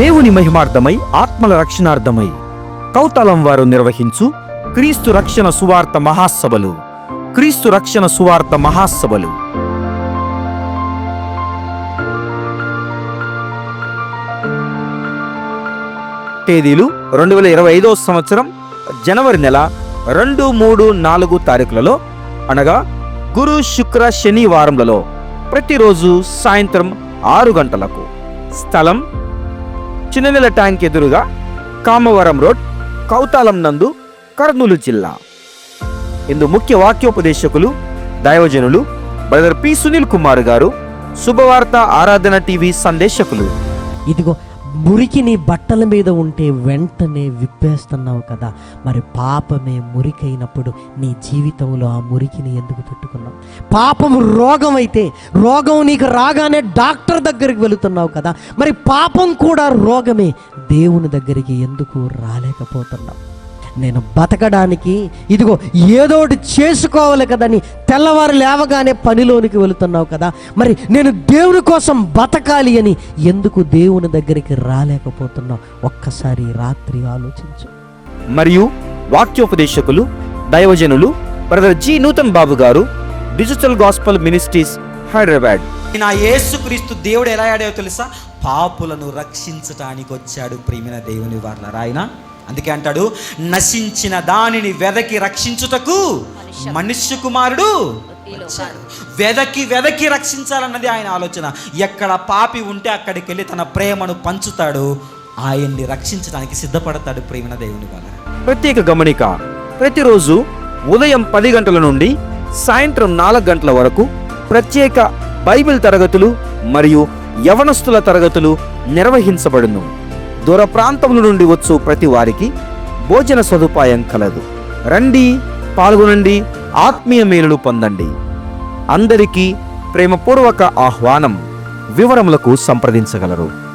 దేవుని మహిమార్థమై ఆత్మల రక్షణార్థమై కౌతలం వారు నిర్వహించు క్రీస్తు రక్షణ సువార్త మహాసభలు. క్రీస్తు రక్షణ సువార్త మహాసభలు. తేదీలు రెండు వేల ఇరవై ఐదో సంవత్సరం జనవరి నెల రెండు మూడు నాలుగు తారీఖులలో అనగా గురు శుక్ర శని ప్రతిరోజు సాయంత్రం ఆరు గంటలకు. స్థలం చిన్ననెల ట్యాంక్ ఎదురుగా కామవరం రోడ్ కౌతాలం నందు కర్నూలు జిల్లా. ఇందు ముఖ్య వాక్యోపదేశకులు దైవజనులు బ్రదర్ పి సునీల్ కుమార్ గారు శుభవార్త ఆరాధన టీవీ సందేశకులు. ఇదిగో మురికి నీ బట్టల మీద ఉంటే వెంటనే విప్పేస్తున్నావు కదా. మరి పాపమే మురికైనప్పుడు నీ జీవితంలో ఆ మురికిని ఎందుకు పెట్టుకున్నావు? పాపం రోగం అయితే రోగం నీకు రాగానే డాక్టర్ దగ్గరికి వెళుతున్నావు కదా. మరి పాపం కూడా రోగమే దేవుని దగ్గరికి ఎందుకు రాలేకపోతున్నావు? నేను బతకడానికి ఇదిగో ఏదోటి చేసుకోవాలి కదని తెల్లవారు లేవగానే పనిలోనికి వెళుతున్నావు కదా. మరి నేను దేవుని కోసం బతకాలి అని ఎందుకు దేవుని దగ్గరికి రాలేకపోతున్నావు? ఒక్కసారి రాత్రి ఆలోచించు. మరియు వాక్యోపదేశకులు దైవజనులు బ్రదర్ జి. నూతన్ బాబు గారు డిజిటల్ గాస్పల్ మినిస్ట్రీస్ హైదరాబాద్. నా యేసుక్రీస్తు దేవుడు ఎలా ఆడాయో తెలుసా? పాపులను రక్షించటానికి వచ్చాడు ప్రియమైన దేవుని వాళ్ళ రాయన అందుకే అంటాడు నశించిన దానిని వెదకి రక్షించుటకు మనుష్య. కుమారుడు వచ్చాడు. వెదకి వెదకి రక్షించాలన్నది ఆయన ఆలోచన. ఎక్కడ పాపి ఉంటే అక్కడికి వెళ్ళి తన ప్రేమను పంచుతాడు ఆయన్ని రక్షించడానికి సిద్ధపడతాడు ప్రేమన దేవుని వాళ్ళ ప్రత్యేక గమనిక ప్రతిరోజు ఉదయం పది గంటల నుండి సాయంత్రం నాలుగు గంటల వరకు ప్రత్యేక బైబిల్ తరగతులు మరియు యవనస్తుల తరగతులు నిర్వహించబడును. దూర ప్రాంతముల నుండి వచ్చు ప్రతి వారికి భోజన సదుపాయం కలదు. రండి పాల్గొనండి ఆత్మీయ మేలులు పొందండి. అందరికీ ప్రేమపూర్వక ఆహ్వానం వివరములకు సంప్రదించగలరు.